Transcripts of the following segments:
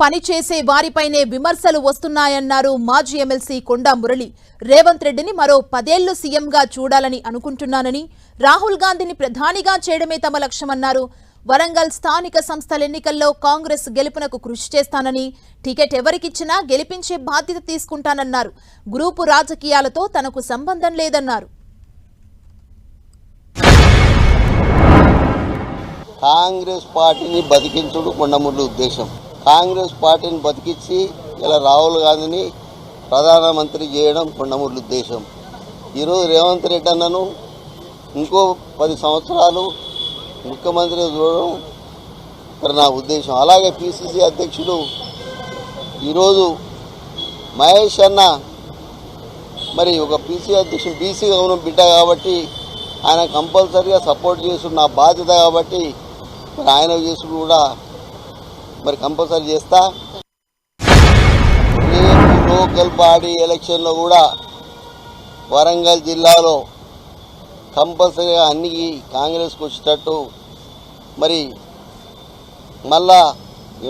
పనిచేసే వారిపైనే విమర్శలు వస్తున్నాయన్నారు మాజీ ఎమ్మెల్సీ కొండా మురళి. రేవంత్ రెడ్డిని మరో పదేళ్ళు సీఎంగా చూడాలని అనుకుంటున్నానని రాహుల్ గాంధీని ప్రధానిగా చేయడమే తమ లక్ష్యమన్నారు. వరంగల్ స్థానిక సంస్థల ఎన్నికల్లో కాంగ్రెస్ గెలుపునకు కృషి చేస్తానని టికెట్ ఎవరికిచ్చినా గెలిపించే బాధ్యత తీసుకుంటానన్నారు. గ్రూపు రాజకీయాలతో తనకు సంబంధం లేదన్నారు. కాంగ్రెస్ పార్టీని బతికించుడు కొండముళ్ళ ఉద్దేశం. కాంగ్రెస్ పార్టీని బతికించి ఇలా రాహుల్ గాంధీని ప్రధానమంత్రి చేయడం కొండమూర్ల ఉద్దేశం. ఈరోజు రేవంత్ రెడ్డి అన్నను ఇంకో పది సంవత్సరాలు ముఖ్యమంత్రి చూడడం ఇక్కడ నా ఉద్దేశం. అలాగే పిసిసి అధ్యక్షుడు ఈరోజు మహేష్ అన్న మరి ఒక పీసీ అధ్యక్షుడు బీసీ గౌరవం బిడ్డ కాబట్టి ఆయన కంపల్సరీగా సపోర్ట్ చేసుడు నా బాధ్యత కాబట్టి మరి ఆయన చేసుడు కూడా మరి కంపల్సరీ చేస్తా. రేపు లోకల్ బాడీ ఎలక్షన్లో కూడా వరంగల్ జిల్లాలో కంపల్సరీగా అన్ని కాంగ్రెస్కి వచ్చేటట్టు మరి మళ్ళా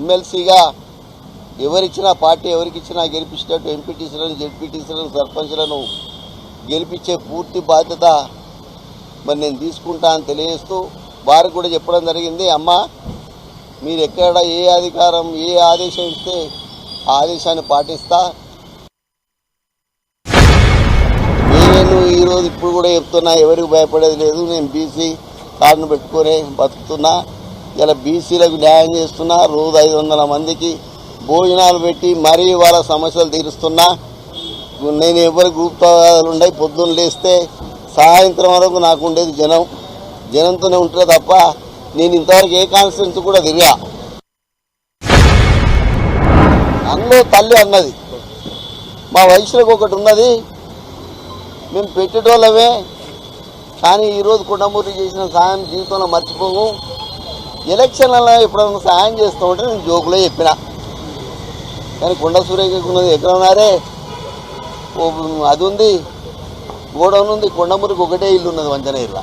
ఎమ్మెల్సీగా ఎవరిచ్చినా పార్టీ ఎవరికిచ్చినా గెలిపించేటట్టు ఎంపీటీసీలను జెడ్పీటీసీలను సర్పంచ్లను గెలిపించే పూర్తి బాధ్యత మరి నేను తీసుకుంటా అని తెలియజేస్తూ వారికి కూడా చెప్పడం జరిగింది. అమ్మ మీరు ఎక్కడ ఏ అధికారం ఏ ఆదేశం ఇస్తే ఆ ఆదేశాన్ని పాటిస్తా. నేను ఈరోజు ఇప్పుడు కూడా చెప్తున్నా ఎవరికి భయపడేది లేదు. నేను బీసీ కార్డును పెట్టుకునే బతుకుతున్నా. ఇలా బీసీలకు న్యాయం చేస్తున్నా రోజు ఐదు వందల మందికి భోజనాలు పెట్టి మరీ వాళ్ళ సమస్యలు తీరుస్తున్నా. నేను ఎవరి గుప్తవాదాలు ఉన్నాయి పొద్దున్న లేస్తే సాయంత్రం వరకు నాకు ఉండేది జనం. జనంతోనే ఉంటుందే తప్ప నేను ఇంతవరకు ఏ కాన్స్టిట్యూన్స్ కూడా తిరిగా అందులో తల్లి అన్నది. మా వయసులకు ఒకటి ఉన్నది. మేము పెట్టేటోళ్ళమే. కానీ ఈరోజు కుటుంబూరి చేసిన సాయం జీవితంలో మర్చిపోము. ఎలక్షన్లలో ఎప్పుడైనా సాయం చేస్తూ ఉంటే నేను జోకులే చెప్పిన. కానీ కొండ సూర్యకి ఉన్నది ఎక్కడ ఉన్నారే? అది ఉంది. గోడౌన్ ఉంది. కొండమూరికి ఒకటే ఇల్లు ఉన్నది వంచన ఇల్లా